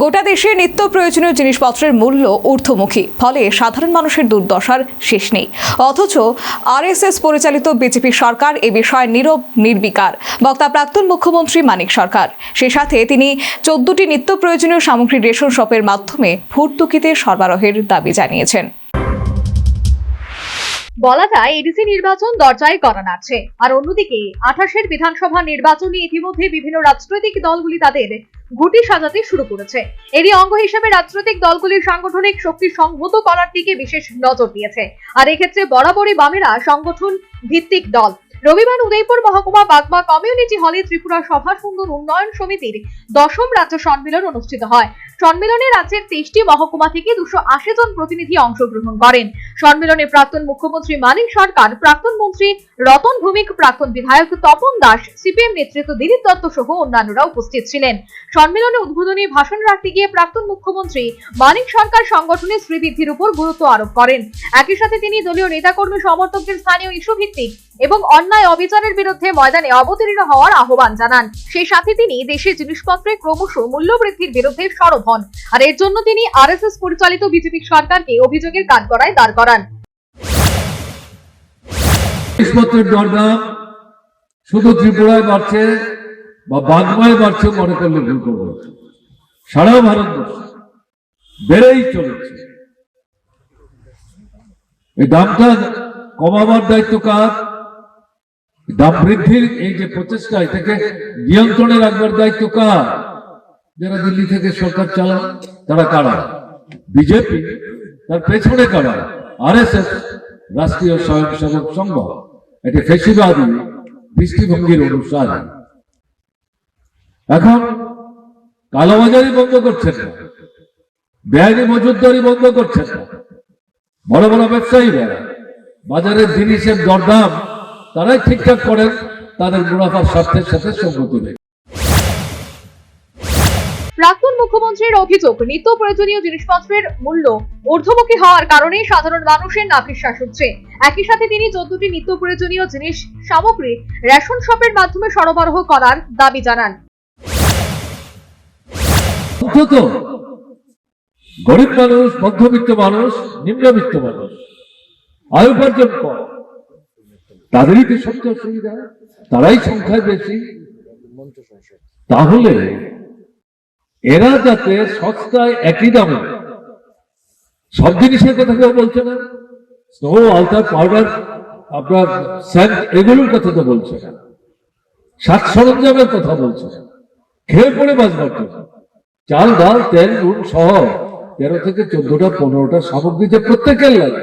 গোটা দেশে নিত্য প্রয়োজনীয় জিনিসপত্রের মূল্য ঊর্ধ্বমুখী, ফলে সাধারণ মানুষের দুর্দশার শেষ নেই। অথচ আরএসএস পরিচালিত বিজেপি সরকার এ বিষয়ে নীরব, নির্বিকার। বক্তা প্রাক্তন মুখ্যমন্ত্রী মানিক সরকার। সে সাথে তিনি চোদ্দটি নিত্য প্রয়োজনীয় সামগ্রী রেশন শপের মাধ্যমে ভর্তুকিতে সরবরাহের দাবি জানিয়েছেন। বলা যায় এডিসি নির্বাচন দরজায় করা নাড়ছে আর অন্যদিকে, আঠাশের বিধানসভা নির্বাচনে ইতিমধ্যে বিভিন্ন রাজনৈতিক দলগুলি তাদের গুটি সাজাতে শুরু করেছে। এরই অঙ্গ হিসেবে রাজনৈতিক দলগুলির সাংগঠনিক শক্তি সংহত করার দিকে বিশেষ নজর দিয়েছে। আর এক্ষেত্রে বরাবরই বামেরা সংগঠন ভিত্তিক দল। রবিবার উদয়পুর মহকুমা বাগমা কমিউনিটি হলে ত্রিপুরা সভা সুন্দর উন্নয়ন সমিতির দশম রাজ্য সম্মেলন অনুষ্ঠিত হয়। সম্মেলনে রাজ্যের তেইশটি মহকুমা থেকে দুশো আশি জন প্রতিনিধি অংশগ্রহণ করেন। সম্মেলনে প্রাক্তন মুখ্যমন্ত্রী মানিক সরকার, প্রাক্তন মন্ত্রী রতন ভৌমিক, প্রাক্তন বিধায়ক তপন দাস, সিপিএম নেতৃত্ব দিলীপ দত্ত সহ অন্যান্যরা উপস্থিত ছিলেন। সম্মেলনে উদ্বোধনী ভাষণ রাখতে গিয়ে প্রাক্তন মুখ্যমন্ত্রী মানিক সরকার সংগঠনের শ্রীবৃদ্ধির উপর গুরুত্ব আরোপ করেন। একই সাথে তিনি দলীয় নেতাকর্মী সমর্থকদের স্থানীয় ইস্যু ভিত্তিক এবং অন্যায় অবিচারের বিরুদ্ধে ময়দানে অবতীর্ণ হওয়ার আহ্বান জানান। সেই সাথে তিনি দেশের জিনিসপত্রের ক্রমশ মূল্য বৃদ্ধির বিরুদ্ধে সরব হন। আর এর জন্য তিনি আরএসএস পরিচালিত বিজেপি সরকারকে অভিযোগের কাঠগড়ায় দাঁড় করান। শুধু ত্রিপুরায় বাড়ছে বা বাড়ছে মনে করলে ভুল করব সারা ভারতবর্ষ বেড়েই চলেছে। এই দামটা কমাবার দায়িত্ব কার? দাম বৃদ্ধির এই যে প্রচেষ্টা, এটাকে নিয়ন্ত্রণে রাখবার দায়িত্ব কার? যারা দিল্লি থেকে সরকার চালান, তারা কারা? বিজেপি? তার পেছনে কারা? আর এস এস রাষ্ট্রীয় স্বয়ংসেবক সংঘ। এটি ফেসিবাদী, দৃষ্টিভঙ্গির অনুসারে। এখন কালোবাজারি বন্ধ করছেন না। বেআইনি মজুদদারি বন্ধ করছেন না। বড় বড় ব্যবসায়ীরা, বাজারের জিনিসের দরদাম, তারাই ঠিকঠাক করেন, তাদের মুনাফার স্বার্থের সাথে সঙ্গতি প্রাক্তন মুখ্যমন্ত্রীর অভিযোগ। নিত্য প্রয়োজনীয় জিনিসপত্রের মূল্য ঊর্ধ্বমুখী হওয়ার কারণে সাধারণ মানুষের নাভিশ্বাস হচ্ছে। একই সাথে তিনি চোদ্দটি নিত্য প্রয়োজনীয় জিনিস সামগ্রী রেশন শপের মাধ্যমে সরবরাহ করার দাবি জানান। গরিব মানুষ, মধ্যবিত্ত মানুষ, নিম্নবিত্ত মানুষ, আয় উপার্জন কম। তাদেরই তো সবচেয়ে অসুবিধা তারাই সংখ্যায় বেশি? তাহলে এরা যাতে সস্তায় একই দামে সব জিনিসের কথা কেউ বলছে না। স্নো আলতার পাউডার আপনার স্যান্ড এগুলোর কথা তো বলছে না। সাজ সরঞ্জামের কথা বলছে না। খেয়ে পড়ে বাঁচবার জন্য। চাল, ডাল, তেল, নুন সহ তেরো থেকে চোদ্দটা, পনেরোটা সামগ্রী যে প্রত্যেকের লাগে।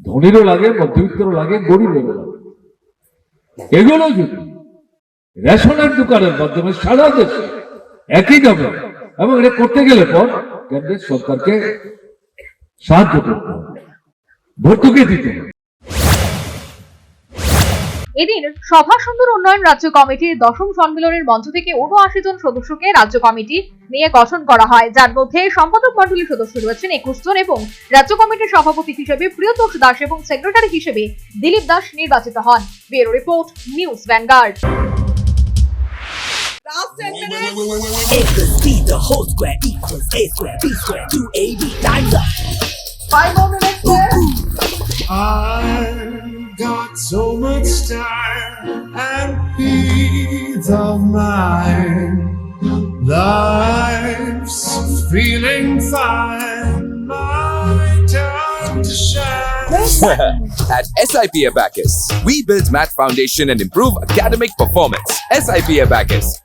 ধনীরও লাগে, মধ্যবিত্তরও লাগে, গরিবেরও লাগে। এগুলো যদি রেশনের দোকানের মাধ্যমে সারা দেশে একই দামে এবং এটা করতে গেলে পর কেন্দ্রের সরকারকে সাহায্য করতে হবে। ভর্তুকি দিতে হবে। এদিন সভা সুন্দর উন্নয়ন রাজ্য কমিটির দশম সম্মেলনের মঞ্চ থেকে উনআশি জন সদস্যকে রাজ্য কমিটি নিয়ে গঠন করা হয়। যার মধ্যে সম্পাদক মন্ডলীর সদস্য রয়েছেন একুশ জন এবং রাজ্য কমিটির সভাপতি হিসেবে প্রিয়তোষ দাস এবং সেক্রেটারি হিসেবে দিলীপ দাস নির্বাচিত হন। Bureau report, news Vanguard. Last 10 minutes. A plus B, the whole square equals A square, B square, 2AB, times up. Five more minutes left. I've got so much time and peace of mind. Life's feeling fine. My time to shine. At SIP Abacus, we build math foundation and improve academic performance. SIP Abacus,